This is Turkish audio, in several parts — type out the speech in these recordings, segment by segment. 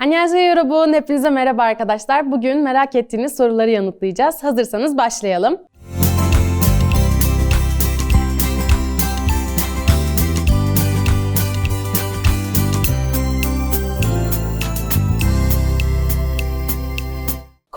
Annyeonghaseyo yorobun. Hepinize merhaba arkadaşlar. Bugün merak ettiğiniz soruları yanıtlayacağız. Hazırsanız başlayalım.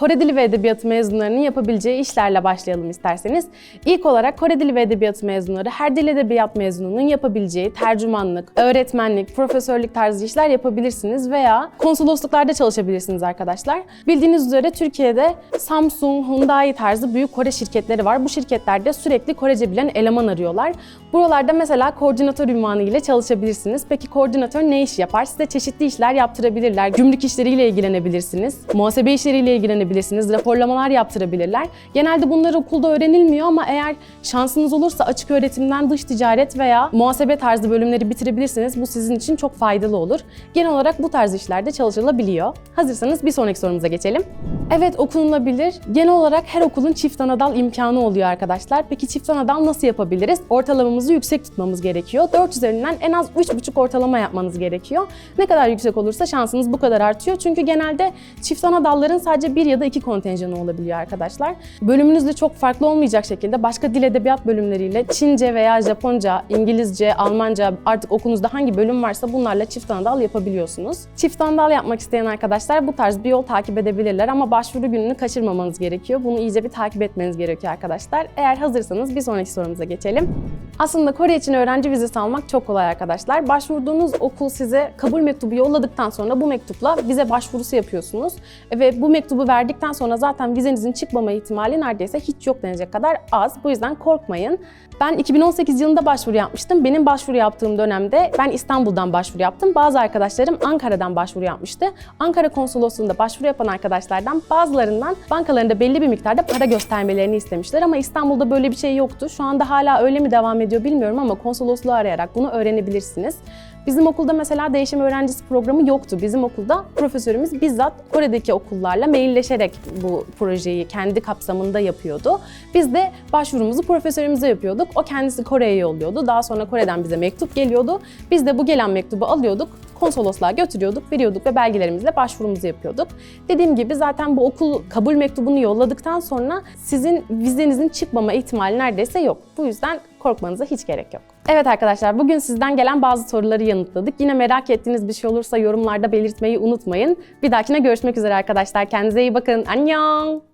Kore Dili ve Edebiyatı mezunlarının yapabileceği işlerle başlayalım isterseniz. İlk olarak Kore Dili ve Edebiyatı mezunları her dil edebiyat mezununun yapabileceği tercümanlık, öğretmenlik, profesörlük tarzı işler yapabilirsiniz veya konsolosluklarda çalışabilirsiniz arkadaşlar. Bildiğiniz üzere Türkiye'de Samsung, Hyundai tarzı büyük Kore şirketleri var. Bu şirketlerde sürekli Korece bilen eleman arıyorlar. Buralarda mesela koordinatör ünvanı ile çalışabilirsiniz. Peki koordinatör ne iş yapar? Size çeşitli işler yaptırabilirler. Gümrük işleriyle ilgilenebilirsiniz. Muhasebe işleriyle ilgilenebilirsiniz. Raporlamalar yaptırabilirler. Genelde bunlar okulda öğrenilmiyor ama eğer şansınız olursa açık öğretimden dış ticaret veya muhasebe tarzı bölümleri bitirebilirsiniz. Bu sizin için çok faydalı olur. Genel olarak bu tarz işlerde çalışılabiliyor. Hazırsanız bir sonraki sorumuza geçelim. Evet okunulabilir. Genel olarak her okulun çift anadal imkanı oluyor arkadaşlar. Peki çift anadal nasıl yapabiliriz? Ortalamamızı yüksek tutmamız gerekiyor. 4 üzerinden en az 3,5 ortalama yapmanız gerekiyor. Ne kadar yüksek olursa şansınız bu kadar artıyor. Çünkü genelde çift anadalların sadece bir ya da iki kontenjanı olabiliyor arkadaşlar. Bölümünüzle çok farklı olmayacak şekilde başka dil edebiyat bölümleriyle Çince veya Japonca, İngilizce, Almanca artık okulunuzda hangi bölüm varsa bunlarla çift anadal yapabiliyorsunuz. Çift anadal yapmak isteyen arkadaşlar bu tarz bir yol takip edebilirler ama başvuru gününü kaçırmamanız gerekiyor. Bunu iyice bir takip etmeniz gerekiyor arkadaşlar. Eğer hazırsanız bir sonraki sorumuza geçelim. Aslında Kore için öğrenci vizesi almak çok kolay arkadaşlar. Başvurduğunuz okul size kabul mektubu yolladıktan sonra bu mektupla vize başvurusu yapıyorsunuz. Ve bu mektubu verdikten sonra zaten vizenizin çıkmama ihtimali neredeyse hiç yok denecek kadar az. Bu yüzden korkmayın. Ben 2018 yılında başvuru yapmıştım. Benim başvuru yaptığım dönemde ben İstanbul'dan başvuru yaptım. Bazı arkadaşlarım Ankara'dan başvuru yapmıştı. Ankara konsolosluğunda başvuru yapan arkadaşlardan bazılarından bankalarında belli bir miktarda para göstermelerini istemişler ama İstanbul'da böyle bir şey yoktu. Şu anda hala öyle mi devam ediyor bilmiyorum ama konsolosluğu arayarak bunu öğrenebilirsiniz. Bizim okulda mesela değişim öğrencisi programı yoktu. Bizim okulda profesörümüz bizzat Kore'deki okullarla mailleşerek bu projeyi kendi kapsamında yapıyordu. Biz de başvurumuzu profesörümüze yapıyorduk. O kendisi Kore'ye yolluyordu. Daha sonra Kore'den bize mektup geliyordu. Biz de bu gelen mektubu alıyorduk, konsolosluğa götürüyorduk, veriyorduk ve belgelerimizle başvurumuzu yapıyorduk. Dediğim gibi zaten bu okul kabul mektubunu yolladıktan sonra sizin vizenizin çıkmama ihtimali neredeyse yok. Bu yüzden korkmanıza hiç gerek yok. Evet arkadaşlar bugün sizden gelen bazı soruları yanıtladık. Yine merak ettiğiniz bir şey olursa yorumlarda belirtmeyi unutmayın. Bir dahakine görüşmek üzere arkadaşlar. Kendinize iyi bakın. Annyeong!